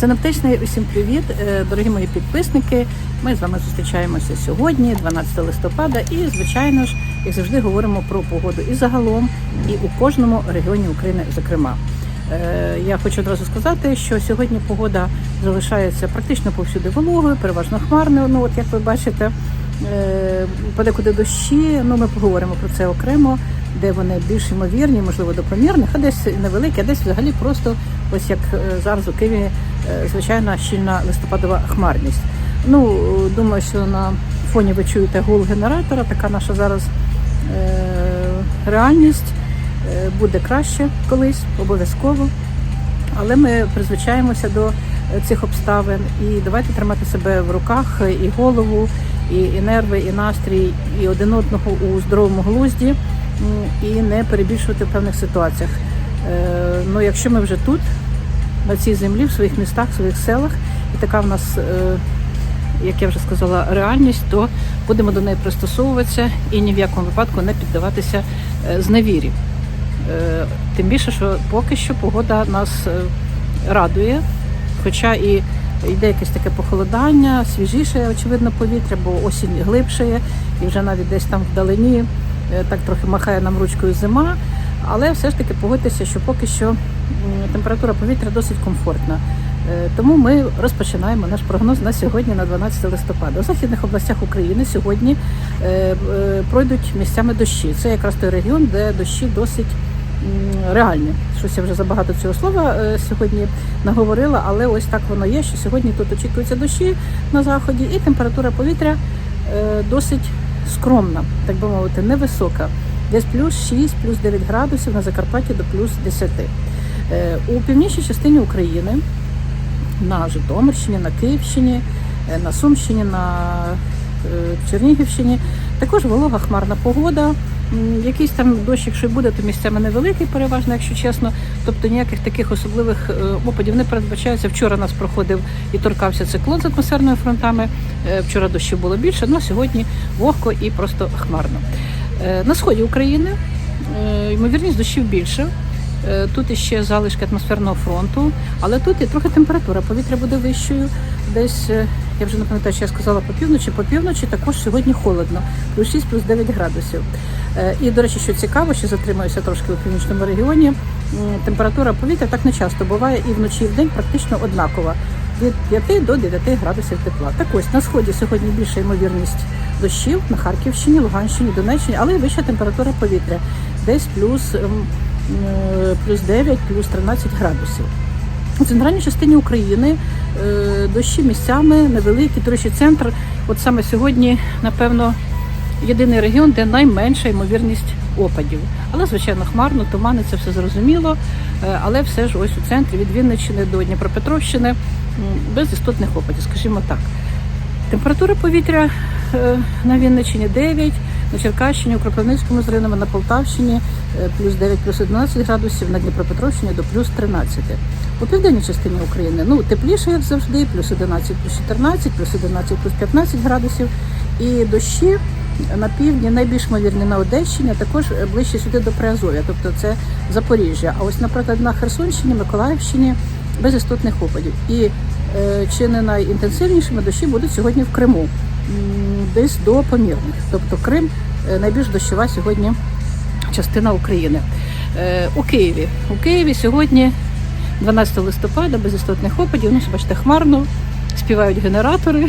Синоптичний усім привіт, Е, дорогі мої підписники. Ми з вами зустрічаємося сьогодні, 12 листопада, і звичайно ж, як завжди, говоримо про погоду і загалом, і у кожному регіоні України, зокрема. Е, Я хочу одразу сказати, що сьогодні погода залишається практично повсюди вологою, переважно хмарною. Ну, от як ви бачите, е, подекуди дощі. Ну, ми поговоримо про це окремо, де вони більш ймовірні, можливо, до помірних, а десь невеликі, а десь взагалі просто ось як зараз у Києві е, звичайна щільна листопадова хмарність. Ну, думаю, що на фоні ви чуєте гул генератора, така наша зараз е, реальність. Е, Буде краще колись, обов'язково. Але ми призвичаємося до цих обставин і давайте тримати себе в руках і голову, і, і нерви, і настрій, і один одного у здоровому глузді, і не перебільшувати в певних ситуаціях. Ну, якщо ми вже тут, на цій землі, в своїх містах, в своїх селах, і така в нас, е, як я вже сказала, реальність, то будемо до неї пристосовуватися і ні в якому випадку не піддаватися е, зневірі. Е, Тим більше, що поки що погода нас радує, хоча і йде якесь таке похолодання, свіжіше, очевидно, повітря, бо осінь глибшає, і вже навіть десь там вдалині так трохи махає нам ручкою зима. Але все ж таки погодьтеся, що поки що температура повітря досить комфортна. Е, Тому ми розпочинаємо наш прогноз на сьогодні, на 12 листопада. У західних областях України сьогодні е, е, пройдуть місцями дощі. Це якраз той регіон, де дощі досить реальні. Щось я вже забагато цього слова сьогодні наговорила, але ось так воно є, що сьогодні тут очікуються дощі на заході, і температура повітря досить скромна, так би мовити, невисока. Десь плюс 6, плюс 9 градусів на Закарпатті до плюс 10. Е, У північній частині України на Житомирщині, на Київщині, е, на Сумщині, на е, Чернігівщині. Також волога хмарна погода. Якийсь там дощ, якщо буде, то місцями невеликий, переважно, якщо чесно. Тобто ніяких таких особливих опадів не передбачається. Вчора нас проходив і торкався циклон з атмосферними фронтами. Вчора дощів було більше, але сьогодні вогко і просто хмарно. Е, На сході України е, ймовірність дощів більше. Е, Тут іще залишки атмосферного фронту, але тут і трохи температура повітря буде вищою. Десь я вже не пам'ятаю, що я сказала по півночі. По півночі також сьогодні холодно, плюс 6, плюс 9 градусів. І, до речі, що цікаво, що затримуюся трошки у північному регіоні. Температура повітря так не часто буває і вночі, і вдень практично однакова. Від 5 до 9 градусів тепла. Так ось на сході сьогодні більша ймовірність дощів на Харківщині, Луганщині, Донеччині, але й вища температура повітря, десь плюс, ем, е, плюс 9, плюс 13 градусів. У центральній частині України е, дощі місцями невеликі. Речі, центр, от саме сьогодні, напевно, єдиний регіон, де найменша ймовірність опадів. Але, звичайно, хмарно, тумани, це все зрозуміло. Е, Але все ж ось у центрі від Вінниччини до Дніпропетровщини без істотних опадів, скажімо так. Температура повітря е, на Вінниччині 9, на Черкащині, у Кропивницькому з районами, на Полтавщині е, плюс 9, плюс 11 градусів, на Дніпропетровщині до плюс 13. У південній частині України ну, тепліше, як завжди, плюс 11, плюс 14, плюс 11, плюс 15 градусів. І дощі на півдні найбільш ймовірні на Одещині, а також е, ближче сюди до Приазов'я, тобто це Запоріжжя. А ось, наприклад, на Херсонщині, Миколаївщині без істотних опадів. І е, чи не найінтенсивнішими дощі будуть сьогодні в Криму, десь до помірних. Тобто Крим е, найбільш дощова сьогодні частина України. У Києві. У Києві сьогодні 12 листопада, без істотних опадів. Ну, бачите, хмарно, співають генератори.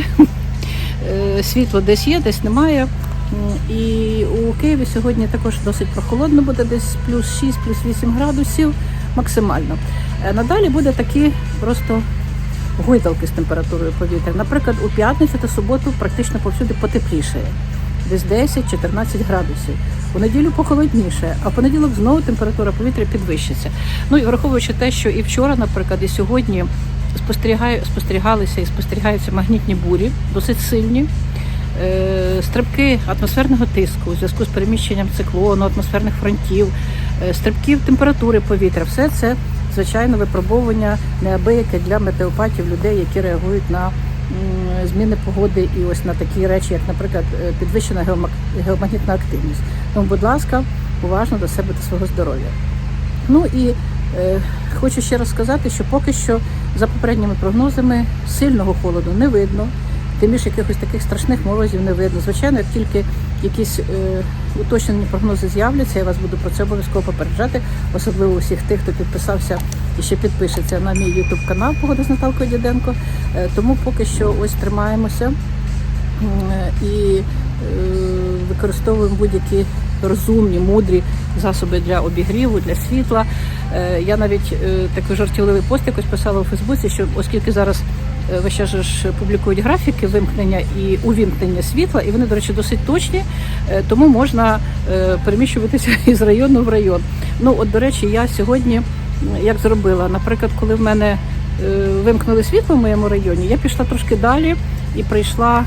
Світло десь є, десь немає. М, І у Києві сьогодні також досить прохолодно буде, десь плюс 6, плюс 8 градусів максимально. Е, Надалі буде такі просто гойдалки з температурою повітря. Наприклад, у п'ятницю та суботу практично повсюди потеплішає. Десь 10-14 градусів. У неділю похолодніше, а в понеділок знову температура повітря підвищиться. Ну і враховуючи те, що і вчора, наприклад, і сьогодні спостерігаю, спостерігалися і спостерігаються магнітні бурі, досить сильні. Стрибки атмосферного тиску у зв'язку з переміщенням циклону, атмосферних фронтів, е, стрибків температури повітря, все це звичайно випробовування неабияке для метеопатів, людей, які реагують на зміни погоди і ось на такі речі, як, наприклад, е, підвищена геома- геомагнітна активність. Тому, будь ласка, уважно до себе та свого здоров'я. Ну і Е, Хочу ще раз сказати, що поки що за попередніми прогнозами сильного холоду не видно, тим більше якихось таких страшних морозів не видно. Звичайно, як тільки якісь е, уточнені прогнози з'являться, я вас буду про це обов'язково попереджати, особливо усіх тих, хто підписався і ще підпишеться на мій ютуб канал Погода з Наталкою Діденко. Е, тому поки що ось тримаємося м, і е, використовуємо будь-які розумні, мудрі засоби для обігріву, для світла. Е, Я навіть е, такий жартівливий пост якось писала у Фейсбуці, що оскільки зараз е, ще ж публікують графіки вимкнення і увімкнення світла, і вони, до речі, досить точні, е, тому можна е, переміщуватися із району в район. Ну, от, до речі, я сьогодні як зробила, наприклад, коли в мене е, вимкнули світло в моєму районі, я пішла трошки далі і прийшла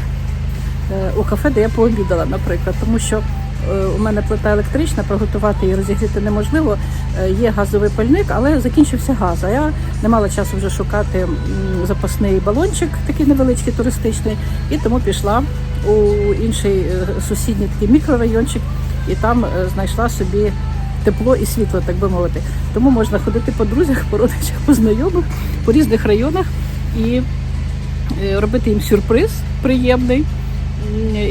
у кафе, де я пообідала, наприклад, тому що у мене плита електрична, приготувати і розігріти неможливо. Е, Є газовий пальник, але закінчився газ. А я не мала часу вже шукати запасний балончик, такий невеличкий туристичний, і тому пішла у інший е, сусідній такий мікрорайончик, і там е, знайшла собі. Тепло і світло, так би мовити. Тому можна ходити по друзях, по родичах, по знайомих, по різних районах і робити їм сюрприз приємний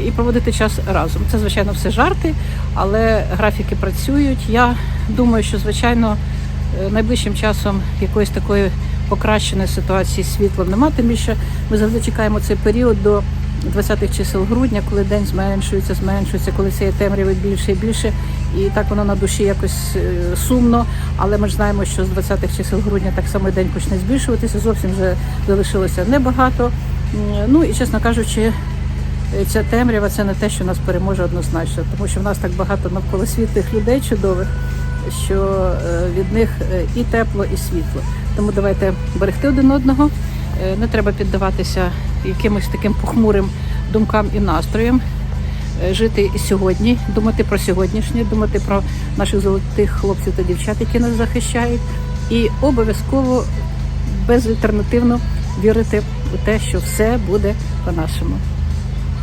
і проводити час разом. Це, звичайно, все жарти, але графіки працюють. Я думаю, що, звичайно, е, найближчим часом якоїсь такої покращеної ситуації з світлом нема. Тим більше ми завжди чекаємо цей період до 20-х чисел грудня, коли день зменшується, зменшується, коли цієї темряви більше і більше. І так воно на душі якось е, сумно. Але ми ж знаємо, що з 20-х чисел грудня так само день почне збільшуватися. Зовсім вже залишилося небагато. Ну і чесно кажучи, ця темрява це не те, що нас переможе однозначно, тому що в нас так багато навколо світлих людей чудових, що е, від них е, і тепло, і світло. Тому давайте берегти один одного. Е, Не треба піддаватися якимось таким похмурим думкам і настроям. Е, Жити і сьогодні, думати про сьогоднішнє, думати про наших золотих хлопців та дівчат, які нас захищають, і обов'язково безальтернативно вірити у те, що все буде по-нашому.